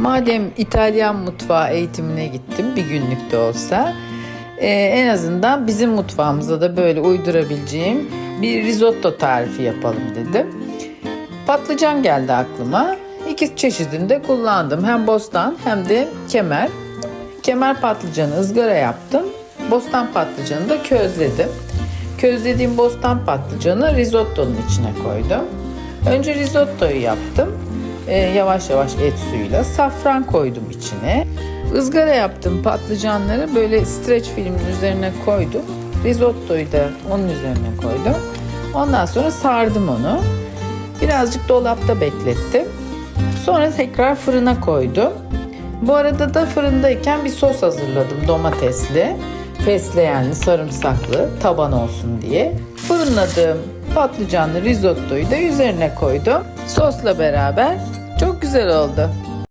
Madem İtalyan mutfağı eğitimine gittim bir günlük de olsa e, en azından bizim mutfağımıza da böyle uydurabileceğim bir risotto tarifi yapalım dedim. Patlıcan geldi aklıma. İki çeşidini de kullandım. Hem bostan hem de kemer. Kemer patlıcanı ızgara yaptım. Bostan patlıcanı da közledim. Közlediğim bostan patlıcanı risottonun içine koydum. Önce risottoyu yaptım. Ee, yavaş yavaş et suyuyla safran koydum içine. Izgara yaptım patlıcanları böyle streç filmin üzerine koydum. Risottoyu da onun üzerine koydum. Ondan sonra sardım onu. Birazcık dolapta beklettim. Sonra tekrar fırına koydum. Bu arada da fırındayken bir sos hazırladım domatesli, fesleğenli, sarımsaklı taban olsun diye. Fırınladığım patlıcanlı risottoyu da üzerine koydum. Sosla beraber güzel oldu.